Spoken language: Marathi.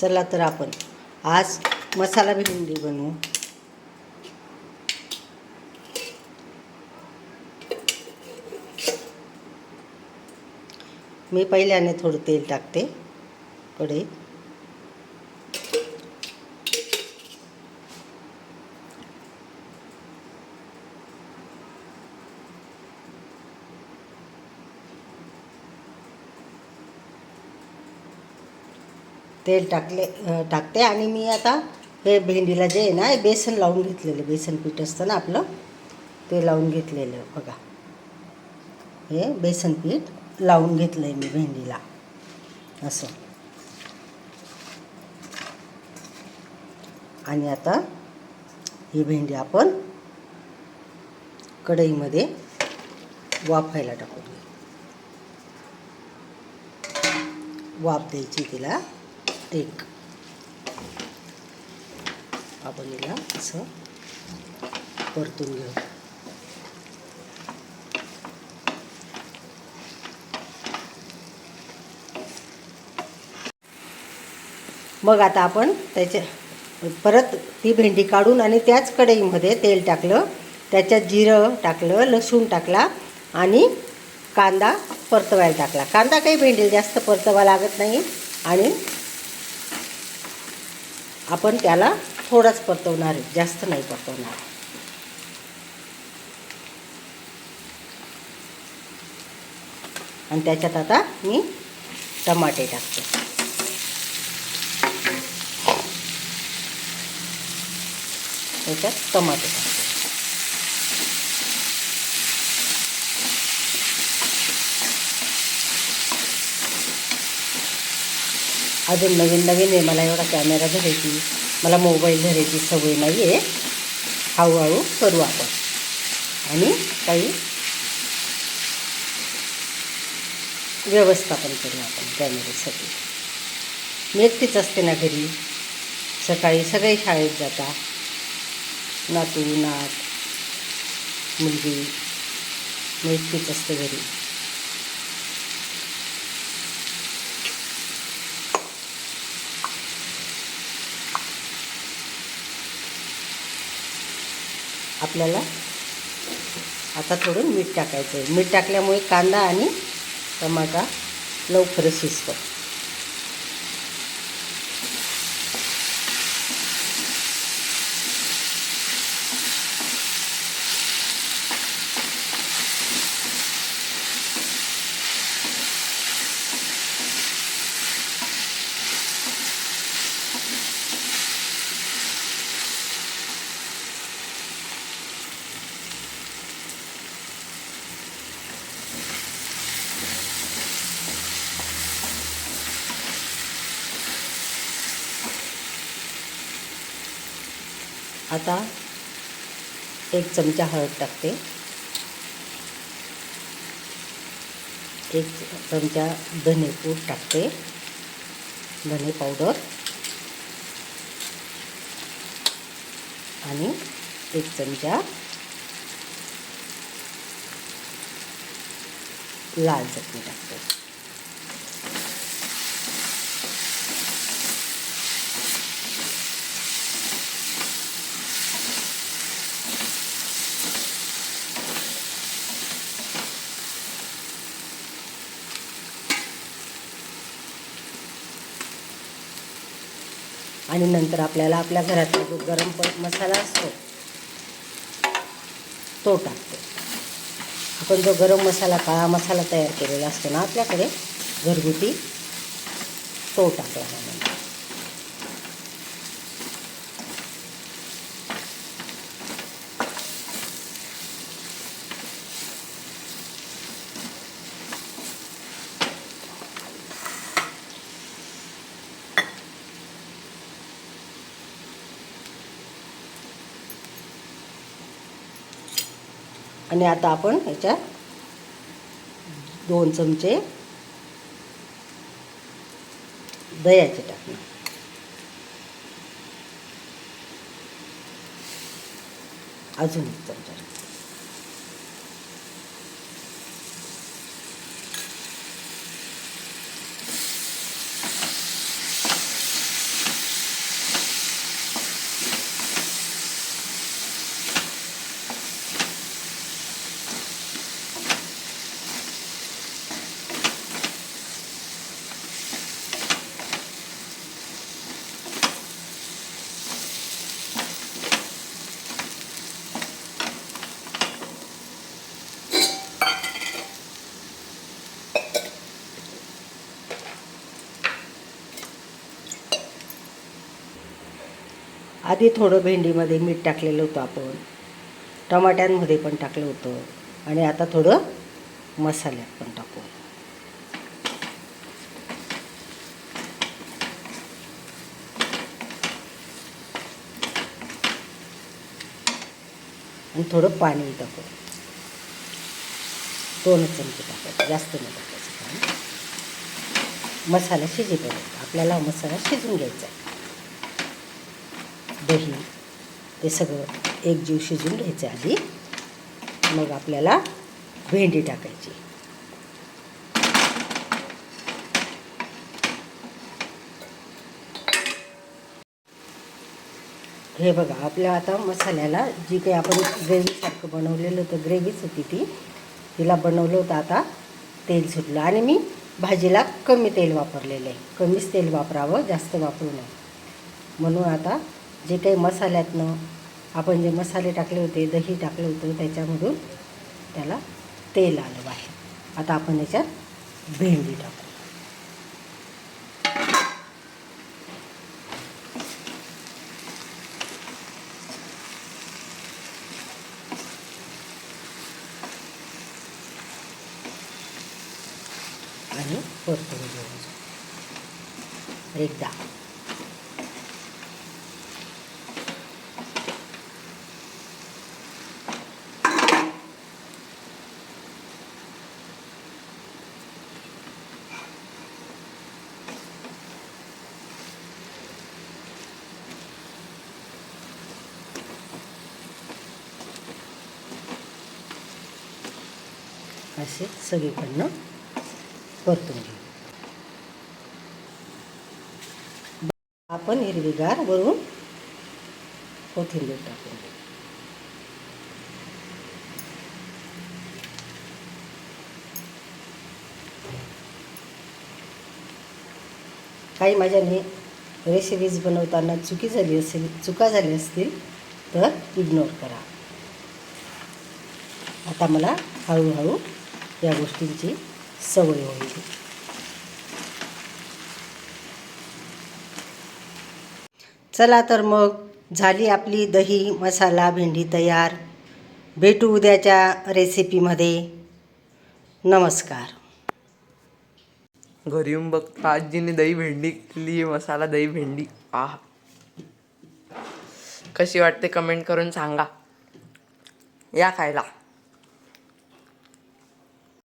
चला तर आपण. आज मसाला भेंडी बनवू. मी पहिल्याने थोडं तेल टाकते. कढईत. तेल टाकले टाकते आणि मी आता हे भेंडीला जे आहे ना हे बेसन लावून घेतलेलं बेसन पीठ असतं ना आपलं ते लावून घेतलेलं बघा. हे बेसन पीठ लावून घेतलं आहे मी भेंडीला असं. आणि आता ही भेंडी आपण कढईमध्ये वाफायला टाकून वाफ द्यायची तिला. एक. आपण हिला असं परतून घेऊ. मग आता आपण त्याच्या परत ती भेंडी काढून आणि त्याच कढईमध्ये तेल टाकलं त्याच्यात जिरं टाकलं लसूण टाकला आणि कांदा परतवायला टाकला. कांदा काही भेंडीला जास्त परतवा लागत नाही आणि आपण त्याला थोडाच परतवणार आहे जास्त नाही परतवणार. आणि त्याच्यात आता मी टमाटे टाकते. त्याच्यात टमाटे टाकते. अजून नवीन नवीन आहे. मला एवढा कॅमेरा धरायची मला मोबाईल धरायची सवय नाही आहे हळूहळू करू आपण. आणि काही व्यवस्थापन करू आपण कॅमेऱ्यासाठी मी एकटीच असते ना घरी. सकाळी सगळे शाळेत जाता नातू नात मुलगी. मी एकटीच असते घरी. आपल्याला आता थोडं मीठ टाकायचं आहे. मीठ टाकल्यामुळे कांदा आणि टमाटा लवकरच शिजतो आता एक चमचा हळद टाकते. एक चमचा धनेपूड टाकते. धने पावडर. आणि एक चमचा लाल चटणी टाकते. आणि नंतर आपल्याला आपल्या घरातला जो गरम प मसाला असतो तो टाकतो. आपण जो गरम मसाला काळा मसाला तयार केलेला असतो ना आपल्याकडे घरगुती तो टाकला आणि आता आपण ह्याच्यात दोन चमचे दह्याचे टाकणार. अजून एक चमचा. आधी थोडं भेंडीमध्ये मीठ टाकलेलं होतं आपण. टमाट्यांमध्ये पण टाकलं होतं. आणि आता थोडं मसाल्यात पण टाकू. आणि थोडं पाणी टाकू. दोनच चमचे टाकायचे. जास्त नाही टाकायचं पाणी. मसाला शिजेपर्यंत. आपल्याला मसाला शिजून घ्यायचा आहे. दही ते सगळं एकजीव शिजून घ्यायचं आधी मग आपल्याला भेंडी टाकायची. हे बघा आपल्या आता मसाल्याला जी काही आपण ग्रेव्हीसारखं बनवलेलं होतं ग्रेव्हीच होती ती तिला बनवलं होतं आता तेल सुटलं. आणि मी भाजीला कमी तेल वापरलेलं आहे. कमीच तेल वापरावं जास्त वापरू नये. म्हणून आता जे काही मसाल्यातनं आपण जे मसाले टाकले होते दही टाकलं होतं त्याच्यामधून त्याला तेल आलं बाहेर. आता आपण याच्यात भेंडी टाकू. आणि परतून घेऊन एकदा. असे सगळीकडनं परतून घेऊ. आपण हिरवीगार वरून कोथिंबीर टाकून घेऊ. काही माझ्याने रेसिपीज बनवताना चुकी झाली असेल चुका झाली असतील तर इग्नोर करा. आता मला हळूहळू या गोष्टींची सवय होईल. चला तर मग झाली आपली दही मसाला भेंडी तयार. भेटू उद्याच्या रेसिपीमध्ये. नमस्कार. घरी येऊन बघता आजीने दही भेंडी केली मसाला दही भेंडी. आ. कशी वाटते कमेंट करून सांगा. या खायला.